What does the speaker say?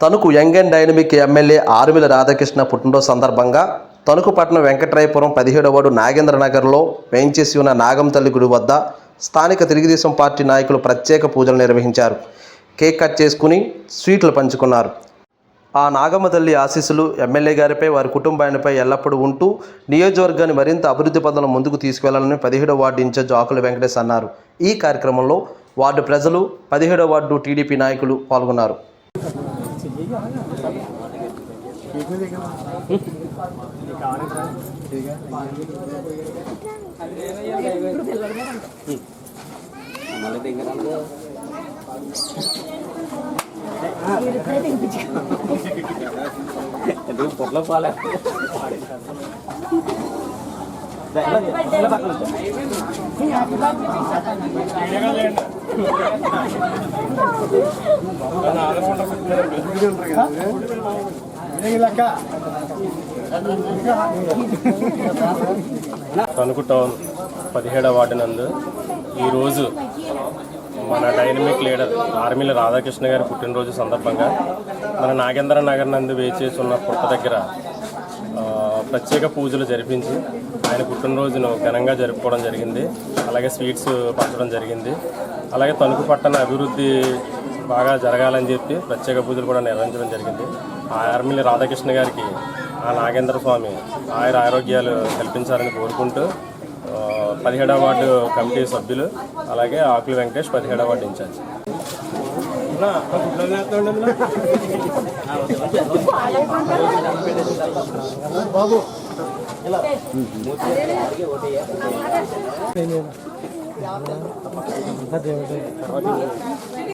Tanuku young and dynamic MLA Arumilli Radhakrishna పుట్టినరోజు సందర్భంగా తణుకు పట్టణం వెంకట్రాయపురం పదిహేడవ వార్డు నాగేంద్ర నగర్లో వేయించేసి ఉన్న నాగం తల్లి గుడి వద్ద స్థానిక తెలుగుదేశం పార్టీ నాయకులు ప్రత్యేక పూజలు నిర్వహించారు. కేక్ కట్ చేసుకుని స్వీట్లు పంచుకున్నారు. ఆ నాగమ్మ తల్లి ఆశీస్సులు ఎమ్మెల్యే గారిపై వారి కుటుంబానిపై ఎల్లప్పుడూ ఉంటూ నియోజకవర్గాన్ని మరింత అభివృద్ధి పదంలో ముందుకు తీసుకెళ్ళాలని పదిహేడవ వార్డు ఇన్ఛార్జ్ ఆకుల వెంకటేష్ అన్నారు. ఈ కార్యక్రమంలో వార్డు ప్రజలు పదిహేడవ వార్డు టీడీపీ నాయకులు పాల్గొన్నారు. നമ്മളിത് എങ്ങനെയാണ് എന്തെങ്കിലും പൊള്ള പാല നാളെ తణుకు టౌన్ పదిహేడవ వార్డు నందు ఈరోజు మన డైనమిక్ లీడర్ ఆర్మీల రాధాకృష్ణ గారి పుట్టినరోజు సందర్భంగా మన నాగేంద్ర నగర్ నందు వేచేసి ఉన్న పుట్ట దగ్గర ప్రత్యేక పూజలు జరిపించి ఆయన పుట్టినరోజును ఘనంగా జరుపుకోవడం జరిగింది. అలాగే స్వీట్స్ పంచడం జరిగింది. అలాగే తణుకు పట్టణ అభివృద్ధి బాగా జరగాలని చెప్పి ప్రత్యేక పూజలు కూడా నిర్వహించడం జరిగింది. ఆ ఆర్మీల రాధాకృష్ణ గారికి ఆ నాగేంద్ర స్వామి ఆయుర ఆరోగ్యాలు కల్పించాలని కోరుకుంటూ పదిహేడవ వార్డు కమిటీ సభ్యులు అలాగే ఆకులు వెంకటేష్ పదిహేడవ వార్డు ఇన్ఛార్జ్.